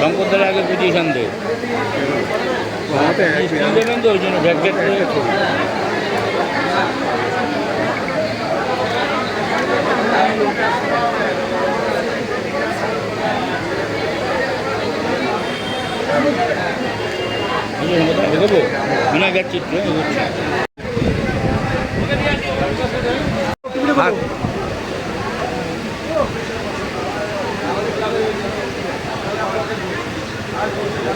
শঙ্করদার আগে পিটিশন দে দেবেন তো ওই জন্য ব্যাগেট দেবো? বিনা ব্যাগ চিত্র আজকে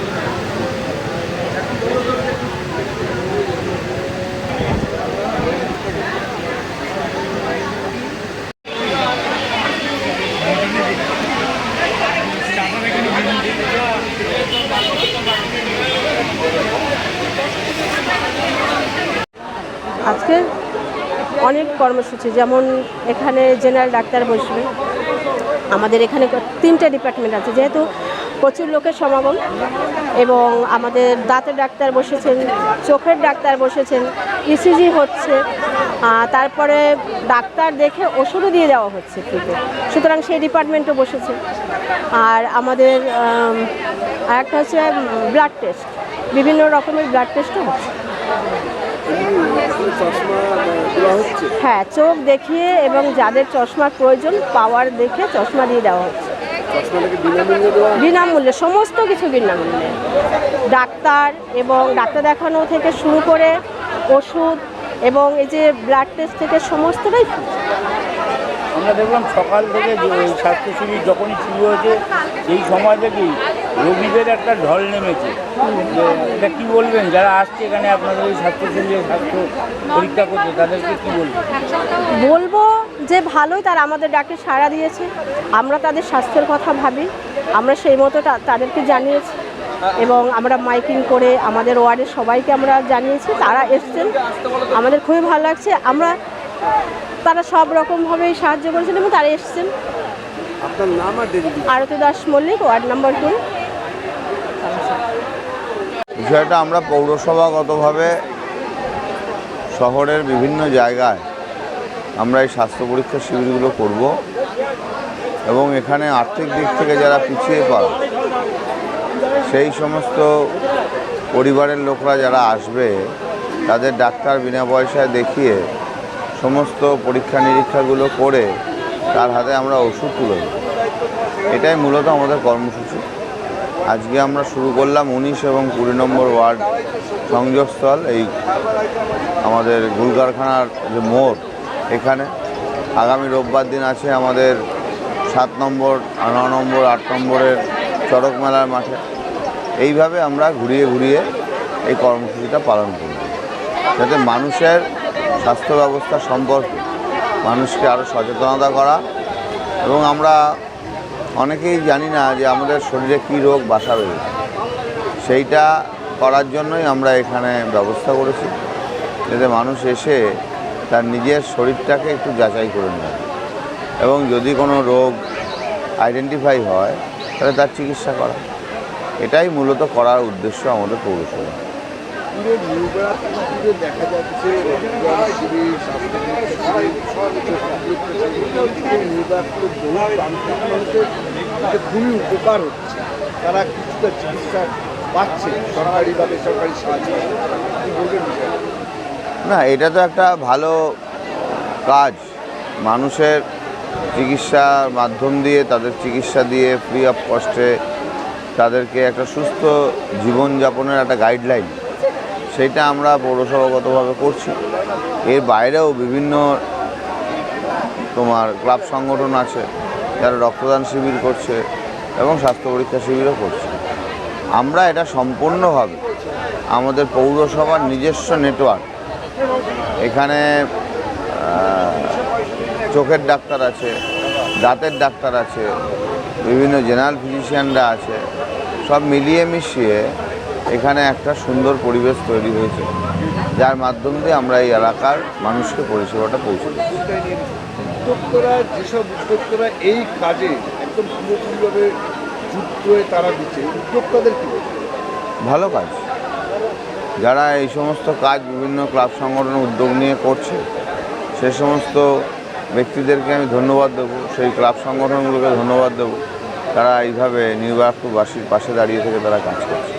অনেক কর্মসূচি যেমন এখানে জেনারেল ডাক্তার বসবে আমাদের এখানে তিনটে ডিপার্টমেন্ট আছে যেহেতু প্রচুর লোকের সমাগম এবং আমাদের দাঁতের ডাক্তার বসেছেন চোখের ডাক্তার বসেছেন ইসিজি হচ্ছে তারপরে ডাক্তার দেখে ওষুধও দিয়ে দেওয়া হচ্ছে ফ্রিতে। সুতরাং সেই ডিপার্টমেন্টও বসেছে। আর আমাদের আম, আরেকটা হচ্ছে ব্লাড টেস্ট বিভিন্ন রকমের ব্লাড টেস্টও হচ্ছে। হ্যাঁ চোখ দেখিয়ে এবং যাদের চশমার প্রয়োজন পাওয়ার দেখে চশমা দিয়ে দেওয়া হচ্ছে। বিনামূল্যে সমস্ত কিছু বিনামূল্যে ডাক্তার এবং ডাক্তার দেখানো থেকে শুরু করে ওষুধ এবং এই যে ব্লাড টেস্ট থেকে সমস্তটাই। আমরা দেখলাম সকাল থেকে স্বাস্থ্য শিবির যখনই শুরু হয়েছে এই সময় থেকেই রোগীদের একটা ঢল নেমেছে। এটা কি বলবেন? যারা আসছে এখানে আপনাদের এই স্বাস্থ্য পরীক্ষা করতে তাদেরকে কি বলবেন? বলব যে ভালোই তারা আমাদের ডাকে সাড়া দিয়েছে। আমরা তাদের স্বাস্থ্যের কথা ভাবি। আমরা সেই মতো তাদেরকে জানিয়েছি। এবং আমরা মাইকিং করে আমাদের ওয়ার্ডের সবাইকে আমরা জানিয়েছি। তারা এসছেন। আমাদের খুবই ভালো লাগছে। আমরা তারা সব রকমভাবেই সাহায্য করেছেন এবং তারা এসছেন। আপনার নাম আর Arati Das Mallick ward number two বিষয়টা আমরা পৌরসভাগতভাবে শহরের বিভিন্ন জায়গায় আমরা এই স্বাস্থ্য পরীক্ষা শিবিরগুলো করব এবং এখানে আর্থিক দিক থেকে যারা পিছিয়ে পড়া সেই সমস্ত পরিবারের লোকরা যারা আসবে, তাদের ডাক্তার বিনা পয়সায় দেখিয়ে সমস্ত পরীক্ষা নিরীক্ষাগুলো করে তার হাতে আমরা ওষুধ তুলে দেব। এটাই মূলত আমাদের কর্মসূচি। আজকে আমরা শুরু করলাম উনিশ এবং কুড়ি নম্বর ওয়ার্ড সংযোগস্থল, এই আমাদের গুল কারখানার যে মোড় এখানে। আগামী রোববার দিন আছে আমাদের সাত নম্বর, ন নম্বর, আট নম্বরের চড়ক মেলার মাঠে। এইভাবে আমরা ঘুরিয়ে ঘুরিয়ে এই কর্মসূচিটা পালন করব। যাতে মানুষের স্বাস্থ্য ব্যবস্থা সম্পর্কে মানুষকে আরও সচেতনতা করা এবং আমরা অনেকেই জানি না যে আমাদের শরীরে কী রোগ বাসা রয়েছে সেইটা করার জন্যই আমরা এখানে ব্যবস্থা করেছি, যাতে মানুষ এসে তার নিজের শরীরটাকে একটু যাচাই করে নেয়। এবং যদি কোনো রোগ আইডেন্টিফাই হয়, তাহলে তার চিকিৎসা করা। এটাই মূলত করার উদ্দেশ্য আমাদের পৌরসভা। পুরো নিউবেড়া পুরো দেখা যাচ্ছে পুরো বহু প্রান্তিক মানুষের খুবই উপকার হচ্ছে। তারা কিছুটা চিকিৎসা পাচ্ছে, সরকারি বা বেসরকারি সাহায্য? না, এটা তো একটা ভালো কাজ। মানুষের চিকিৎসার মাধ্যম দিয়ে, তাদের চিকিৎসা দিয়ে ফ্রি অফ কস্টে তাদেরকে একটা সুস্থ জীবনযাপনের একটা গাইডলাইন সেইটা আমরা পৌরসভাগতভাবে করছি। এর বাইরেও বিভিন্ন তোমার ক্লাব সংগঠন আছে, যারা রক্তদান শিবির করছে এবং স্বাস্থ্য পরীক্ষা শিবিরও করছে। আমরা এটা সম্পূর্ণভাবে আমাদের পৌরসভার নিজস্ব নেটওয়ার্ক। এখানে চোখের ডাক্তার আছে, দাঁতের ডাক্তার আছে, বিভিন্ন জেনারেল ফিজিশিয়ানরা আছে, সব মিলিয়ে মিশিয়ে এখানে একটা সুন্দর পরিবেশ তৈরি হয়েছে যার মাধ্যম দিয়ে আমরা এই এলাকার মানুষকে পরিষেবাটা পৌঁছে উদ্যোক্তারা যেসব উদ্যোক্তারা এই কাজে একদম পুরোপুরিভাবে যুক্ত হয়ে তারা দিচ্ছে উদ্যোক্তাদের কি ভালো কাজ। যারা এই সমস্ত কাজ বিভিন্ন ক্লাব সংগঠন উদ্যোগ নিয়ে করছে সে সমস্ত ব্যক্তিদেরকে আমি ধন্যবাদ দেবো সেই ক্লাব সংগঠনগুলোকে ধন্যবাদ দেবো তারা এইভাবে নির্বাচবাসীর পাশে দাঁড়িয়ে থেকে তারা কাজ করছে।